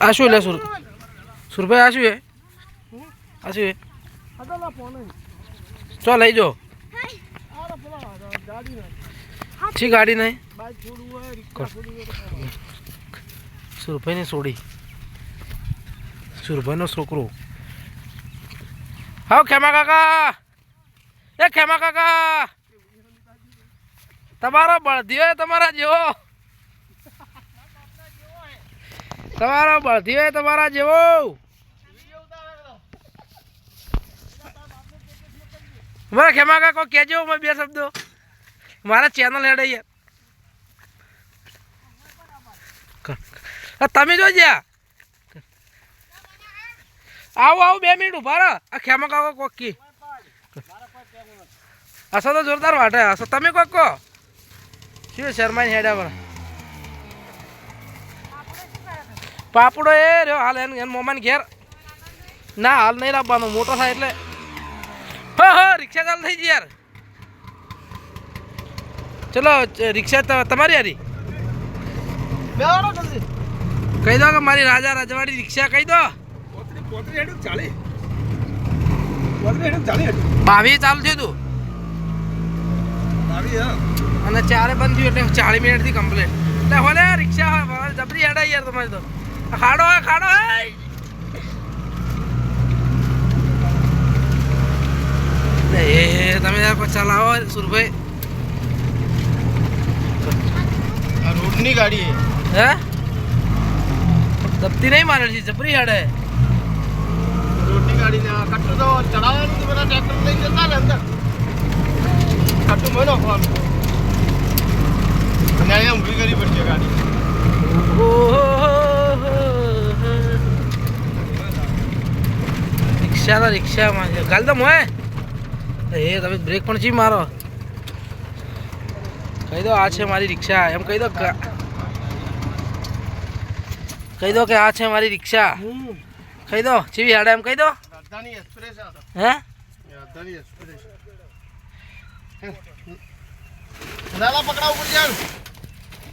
આ શું લે સુર સુરભાઈ આ શું હે આ શું હે ચો લઈ જો. છી ગાડી નહીં? સુરભાઈને છોડી સુરભાઈનો છોકરો. હા ખેમા કાકા! એ ખેમા કાકા! તમારો બળદિયો તમારા જેવો. તમારો હોય તમારા જેવો. મારા ખેમા કાકો કહેજો મેં બે શબ્દો. મારા ચેનલ હેડે યાર તમે જો જ્યાં આવો આવો, બે મિનિટ ઊભા રહો. આ ખેમા કાકો કોક કી. અસો તો જોરદાર વાટે. અસો તમે કોક કહો? શું શર્માની હેડા પર પાપડો એ રહ્યો હાલ એને એને મોમાન ઘેર. ના હાલ નહીં લાવવાનો મોટો થાય એટલે. હા હા રિક્ષા ચાલુ થઈ ગઈ યાર. ચલો રિક્ષા તમારી હારી. કહી દો કે મારી રાજા રજવાડી રિક્ષા કહી દો. હેડું હેડું હેડું બાવીસ ચાલુ થયું તું. અને ચારે બંધ થયું એટલે ચાલીસ મિનિટથી કમ્પ્લીટ એટલે હોલે રિક્ષા હોય જબરી હેડાઈ યાર તમારી તો. ખાડો હે ખાડો હે. એ તમે ચલાવો સુરભાઈ. રોડની ગાડી હે. દબતી નહીં મારે છે જબરી હેડે. રોડની ગાડી ને કટ્ટુ તો ચડાવવાનું તો બધા ટ્રેક્ટર લઈને જતા ને અંદર. કટ્ટુ મોય નાખવાનું અને અહીંયા ઊભી કરવી પડશે ગાડી. રિક્ષા તો રિક્ષામાં છે. ગાલ તો મોય એ તમે બ્રેક પણ ચી મારો? કહી દો આ છે મારી રિક્ષા. એમ કહી દો કહી દો કે આ છે મારી રિક્ષા. કહી દો ચીવી હાડે એમ કહી દો. હે? પકડાવું પડી યાર